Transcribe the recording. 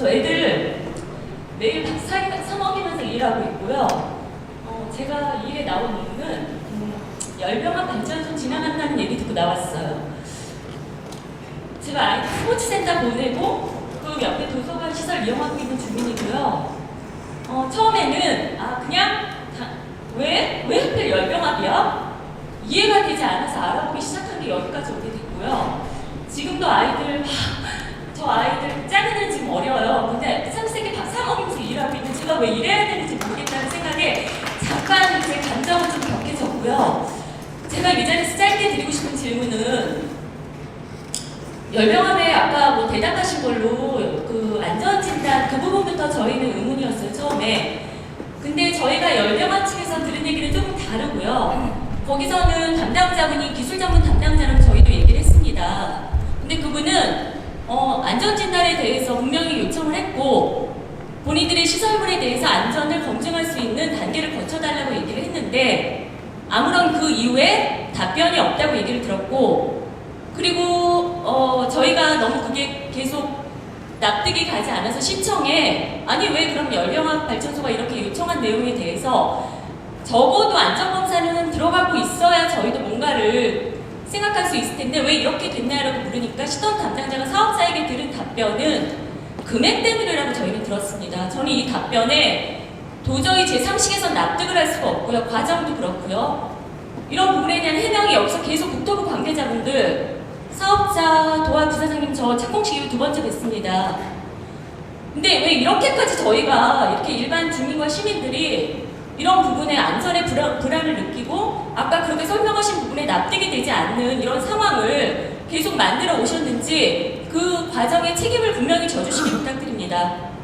저 애들 매일 밥 사, 사 먹이면서 일하고 있고요. 어, 제가 이 일에 나온 이유는 음, 열병학 발전소 진행한다는 얘기 듣고 나왔어요. 제가 아이들 스포츠센터 보내고 그 옆에 도서관 시설 이용하고 있는 주민이고요. 어, 처음에는 아 그냥 다- 왜? 왜 하필 열병학이야? 이해가 되지 않아서 알아보기 시작한 게 여기까지 오게 됐고요. 지금도 아이들 저 아이들 작은 애는 지금 어려요. 근데 삼세기 밥 사 먹이면서 일하고 있는 제가 왜 이래야 되는지 모르겠다는 생각에 잠깐 제 감정은 좀 격해졌고요. 제가 이 자리에서 짧게 드리고 싶은 질문은 열병함에 아까 뭐 대답하신 걸로 그 안전진단 그 부분부터 저희는 의문이었어요 처음에. 근데 저희가 열병함 측에서 들은 얘기는 조금 다르고요. 거기서는 담당자분이 기술 전문 담당자랑 저희도 얘기를 했습니다. 근데 그분은 어, 안전진단에 대해서 분명히 본인들의 시설물에 대해서 안전을 검증할 수 있는 단계를 거쳐달라고 얘기를 했는데 아무런 그 이후에 답변이 없다고 얘기를 들었고 그리고 어, 저희가 너무 그게 계속 납득이 가지 않아서 신청에 아니 왜 그럼 열병합 발전소가 이렇게 요청한 내용에 대해서 적어도 안전검사는 들어가고 있어야 저희도 뭔가를 생각할 수 있을 텐데 왜 이렇게 됐나라고 물으니까 시던 담당자가 사업자에게 들은 답변은 금액 때문이라고 저희는 들었습니다. 저는 이 답변에 도저히 제 상식에서 납득을 할 수가 없고요. 과정도 그렇고요. 이런 부분에 대한 해명이 여기서 계속 국토부 관계자분들 사업자 도와 부사장님 저 착공식 이후 두 번째 뵀습니다. 근데 왜 이렇게까지 저희가 이렇게 일반 주민과 시민들이 이런 부분에 안전에 불안, 불안을 느끼고 아까 그렇게 설명하신 부분에 납득이 되지 않는 이런 상황을 계속 만들어 오셨는지 그 과정에 책임을 분명히 져주시기 부탁드립니다.